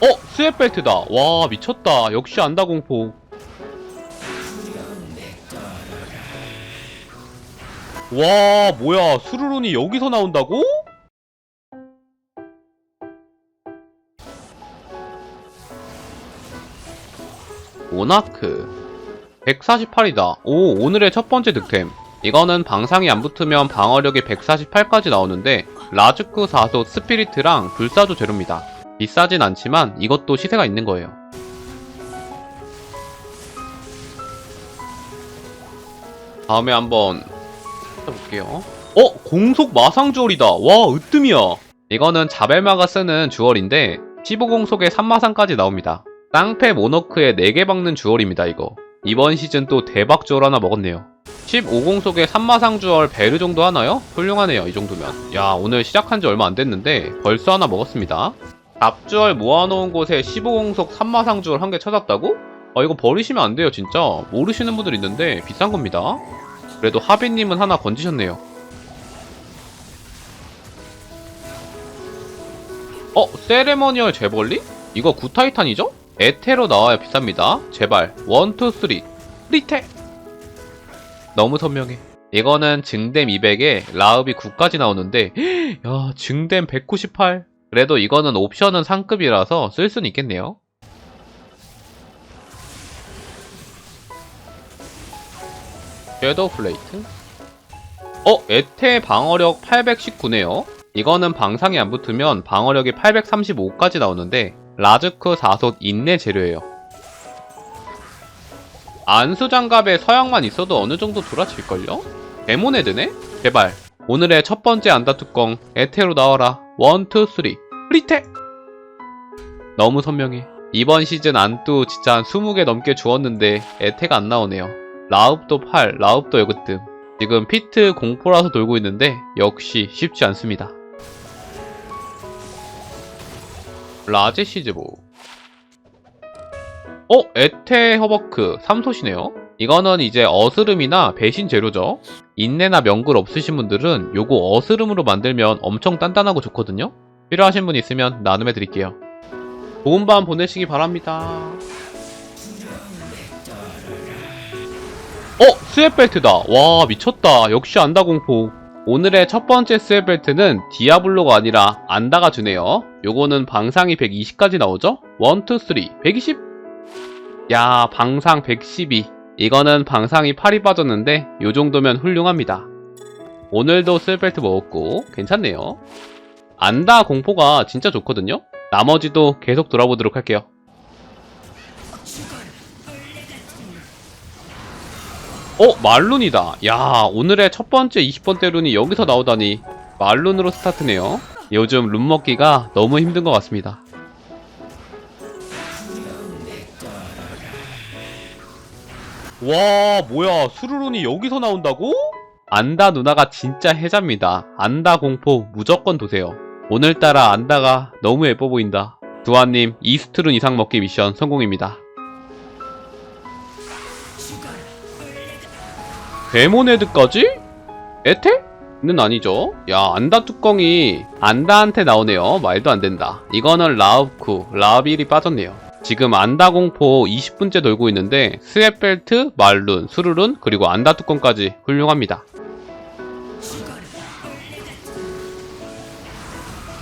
어! 스웻벨트다. 와 미쳤다. 역시 안다 공포. 와 뭐야 수루룬이 여기서 나온다고? 모나크 148이다. 오, 오늘의 첫 번째 득템. 이거는 방상이 안 붙으면 방어력이 148까지 나오는데 라즈쿠 사소 스피리트랑 불사조 재료입니다. 비싸진 않지만 이것도 시세가 있는 거예요. 다음에 한번 해볼게요. 어? 공속 마상 주얼이다. 와, 으뜸이야. 이거는 자벨마가 쓰는 주얼인데 15공속에 3마상까지 나옵니다. 깡패 모너크에 4개 박는 주얼입니다, 이거. 이번 시즌 또 대박 주얼 하나 먹었네요. 15공 속에 3마상 주얼 베르 정도 하나요? 훌륭하네요, 이 정도면. 야, 오늘 시작한 지 얼마 안 됐는데 벌써 하나 먹었습니다. 답주얼 모아놓은 곳에 15공속 3마상 주얼 한 개 찾았다고? 아, 이거 버리시면 안 돼요, 진짜. 모르시는 분들 있는데 비싼 겁니다. 그래도 하빈님은 하나 건지셨네요. 어? 세레머니얼 재벌리? 이거 구타이탄이죠? 에테로 나와야 비쌉니다. 제발. 원, 투, 쓰리. 리테! 너무 선명해. 이거는 증댐 200에 라읍이 9까지 나오는데, 야, 증댐 198. 그래도 이거는 옵션은 상급이라서 쓸 수는 있겠네요. 섀도우 플레이트. 어, 에테 방어력 819네요. 이거는 방상이 안 붙으면 방어력이 835까지 나오는데 라즈크 4솥 인내 재료예요. 안수 장갑에 서양만 있어도 어느 정도 돌아칠걸요? 데모네드네? 제발. 오늘의 첫 번째 안다 뚜껑 에테로 나와라. 원, 투, 쓰리. 리테! 너무 선명해. 이번 시즌 안뚜 진짜 한 20개 넘게 주었는데 에테가 안 나오네요. 라읍도 8, 라읍도 여그뜸. 지금 피트 공포라서 돌고 있는데 역시 쉽지 않습니다. 라제 시즈보. 어? 에테 허버크 3솥이네요. 이거는 이제 어스름이나 배신 재료죠. 인내나 명글 없으신 분들은 요거 어스름으로 만들면 엄청 단단하고 좋거든요. 필요하신 분 있으면 나눔해 드릴게요. 좋은 밤 보내시기 바랍니다. 어? 스웻벨트다. 와 미쳤다. 역시 안다 공포. 오늘의 첫 번째 스웻벨트는 디아블로가 아니라 안다가 주네요. 요거는 방상이 120까지 나오죠? 1, 2, 3, 120? 야 방상 112. 이거는 방상이 8이 빠졌는데 요 정도면 훌륭합니다. 오늘도 스웻벨트 먹었고 괜찮네요. 안다 공포가 진짜 좋거든요? 나머지도 계속 돌아보도록 할게요. 어, 말룬이다. 야, 오늘의 첫 번째 20번대 룬이 여기서 나오다니. 말룬으로 스타트네요. 요즘 룬 먹기가 너무 힘든 것 같습니다. 와, 뭐야. 수루룬이 여기서 나온다고? 안다 누나가 진짜 해자입니다. 안다 공포 무조건 도세요. 오늘따라 안다가 너무 예뻐 보인다. 두아님, 이스트룬 이상 먹기 미션 성공입니다. 데모네드까지? 에테? 는 아니죠. 야, 안다 뚜껑이 안다한테 나오네요. 말도 안 된다. 이거는 라우쿠, 라빌이 빠졌네요. 지금 안다 공포 20분째 돌고 있는데 스웻벨트, 말룬, 수르룬, 그리고 안다 뚜껑까지 훌륭합니다.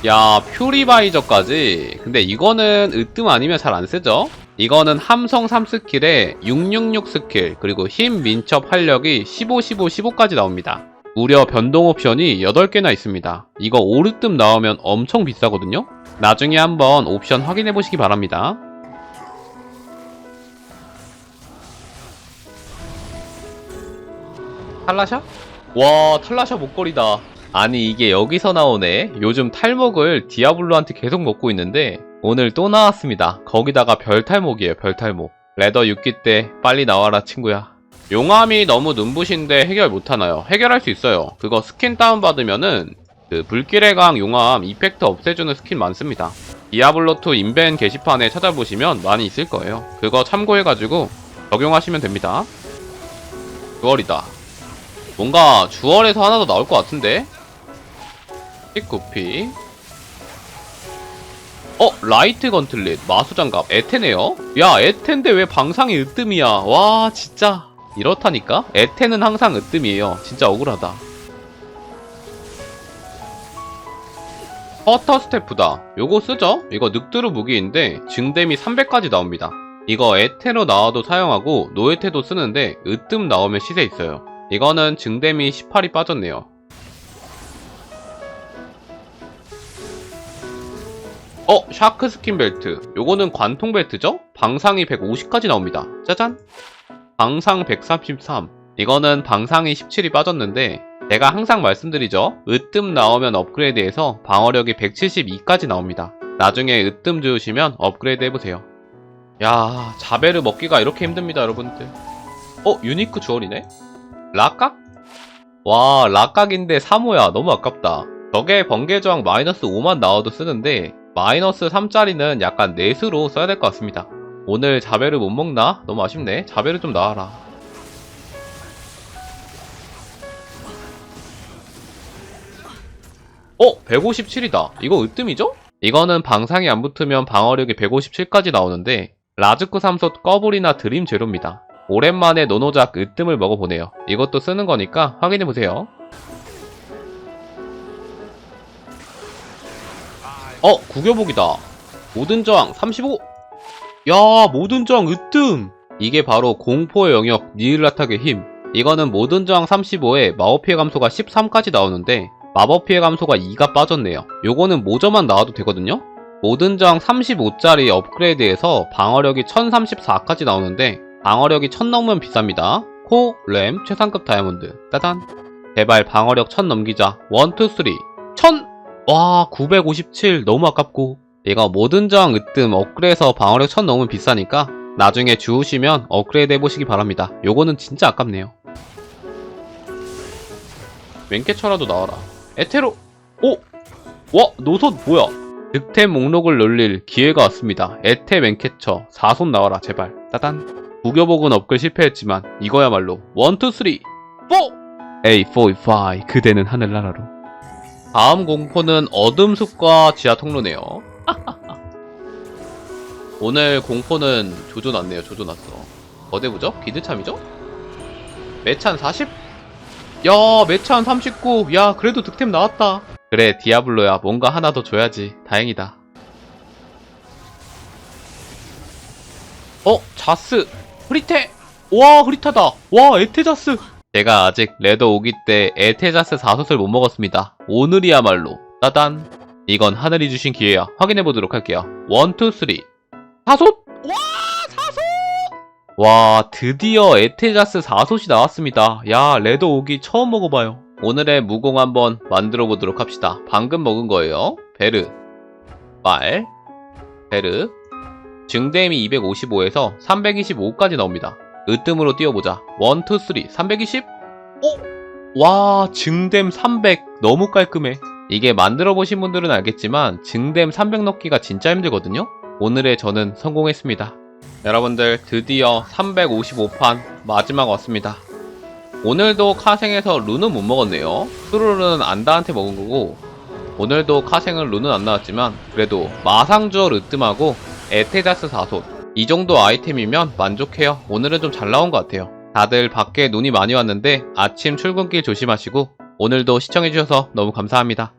야, 퓨리바이저까지. 근데 이거는 으뜸 아니면 잘 안 쓰죠? 이거는 함성 3스킬에 666 스킬, 그리고 힘, 민첩, 활력이 15, 15, 15까지 나옵니다. 무려 변동 옵션이 8개나 있습니다. 이거 오르뜸 나오면 엄청 비싸거든요? 나중에 한번 옵션 확인해 보시기 바랍니다. 탈라샤? 와, 탈라샤 목걸이다. 아니, 이게 여기서 나오네. 요즘 탈목을 디아블로한테 계속 먹고 있는데, 오늘 또 나왔습니다. 거기다가 별탈목이에요, 별탈목. 레더 6기 때 빨리 나와라, 친구야. 용암이 너무 눈부신데 해결 못하나요? 해결할 수 있어요. 그거 스킨 다운받으면은, 그 불길의 강 용암 이펙트 없애주는 스킨 많습니다. 디아블로2 인벤 게시판에 찾아보시면 많이 있을 거예요. 그거 참고해가지고 적용하시면 됩니다. 9월이다. 뭔가 주얼에서 하나 더 나올 것 같은데? 19피 어 라이트 건틀릿 마수장갑 에테네요? 야 에테인데 왜 방상이 으뜸이야 와 진짜 이렇다니까? 에테는 항상 으뜸이에요 진짜 억울하다 퍼터 스태프다 요거 쓰죠? 이거 늑두루 무기인데 증댐이 300까지 나옵니다 이거 에테로 나와도 사용하고 노에테도 쓰는데 으뜸 나오면 시세 있어요 이거는 증댐이 18이 빠졌네요 어, 샤크 스킨 벨트. 요거는 관통 벨트죠? 방상이 150까지 나옵니다. 짜잔! 방상 133. 이거는 방상이 17이 빠졌는데, 제가 항상 말씀드리죠? 으뜸 나오면 업그레이드해서 방어력이 172까지 나옵니다. 나중에 으뜸 주우시면 업그레이드 해보세요. 야, 자베르 먹기가 이렇게 힘듭니다, 여러분들. 어, 유니크 주얼이네? 락각? 와, 락각인데 3호야. 너무 아깝다. 저게 번개 저항 마이너스 5만 나와도 쓰는데, 마이너스 3짜리는 약간 넷으로 써야 될 것 같습니다. 오늘 자베르 못 먹나? 너무 아쉽네. 자베르 좀 나와라. 어? 157이다. 이거 으뜸이죠? 이거는 방상이 안 붙으면 방어력이 157까지 나오는데 라즈쿠 삼솥 꺼불이나 드림 제로입니다. 오랜만에 노노작 으뜸을 먹어보네요. 이것도 쓰는 거니까 확인해보세요. 어, 구겨복이다. 모든 저항 35. 야, 모든 저항 으뜸. 이게 바로 공포의 영역 니을라탁의 힘. 이거는 모든 저항 35에 마법 피해 감소가 13까지 나오는데 마법 피해 감소가 2가 빠졌네요. 요거는 모저만 나와도 되거든요. 모든 저항 35짜리 업그레이드에서 방어력이 1034까지 나오는데 방어력이 1000 넘으면 비쌉니다. 코, 램, 최상급 다이아몬드. 따단. 제발 방어력 1000 넘기자. 1, 2, 3. 1000! 와 957 너무 아깝고 이거 모든 저항 으뜸 업그레이드해서 방어력 1000 넘으면 비싸니까 나중에 주우시면 업그레이드 해보시기 바랍니다 요거는 진짜 아깝네요 맹캐쳐라도 나와라 에테로 오! 와 노선 뭐야 득템 목록을 놀릴 기회가 왔습니다 에테 맹캐쳐 4손 나와라 제발 따단 무교복은 업글 실패했지만 이거야말로 1, 2, 3, 4! A, 4, 5 그대는 하늘나라로 다음 공포는 어둠 숲과 지하 통로네요. 오늘 공포는 조져놨네요. 조져놨어. 어대부죠? 기드참이죠? 매찬 40? 야, 매찬 39. 야, 그래도 득템 나왔다. 그래, 디아블로야. 뭔가 하나 더 줘야지. 다행이다. 어, 자스. 흐리테. 와, 흐리타다. 와, 에테자스. 제가 아직 레더 오기 때 에테자스 4솥을 못 먹었습니다. 오늘이야말로 따단 이건 하늘이 주신 기회야. 확인해 보도록 할게요. 1, 2, 3 4솥? 와 4솥! 와 드디어 에테자스 4솥이 나왔습니다. 야 레더 오기 처음 먹어봐요. 오늘의 무공 한번 만들어 보도록 합시다. 방금 먹은 거예요. 베르 말 베르 증댐이 255에서 325까지 나옵니다. 으뜸으로 띄워보자. 1, 2, 3, 320? 오! 와, 증댐 300. 너무 깔끔해. 이게 만들어보신 분들은 알겠지만, 증댐 300 넣기가 진짜 힘들거든요? 오늘의 저는 성공했습니다. 여러분들, 드디어 355판 마지막 왔습니다. 오늘도 카생에서 룬은 못 먹었네요. 수루는 안다한테 먹은 거고, 오늘도 카생은 룬은 안 나왔지만, 그래도 마상주얼 으뜸하고 에테자스 4솥, 이 정도 아이템이면 만족해요. 오늘은 좀 잘 나온 것 같아요. 다들 밖에 눈이 많이 왔는데 아침 출근길 조심하시고 오늘도 시청해주셔서 너무 감사합니다.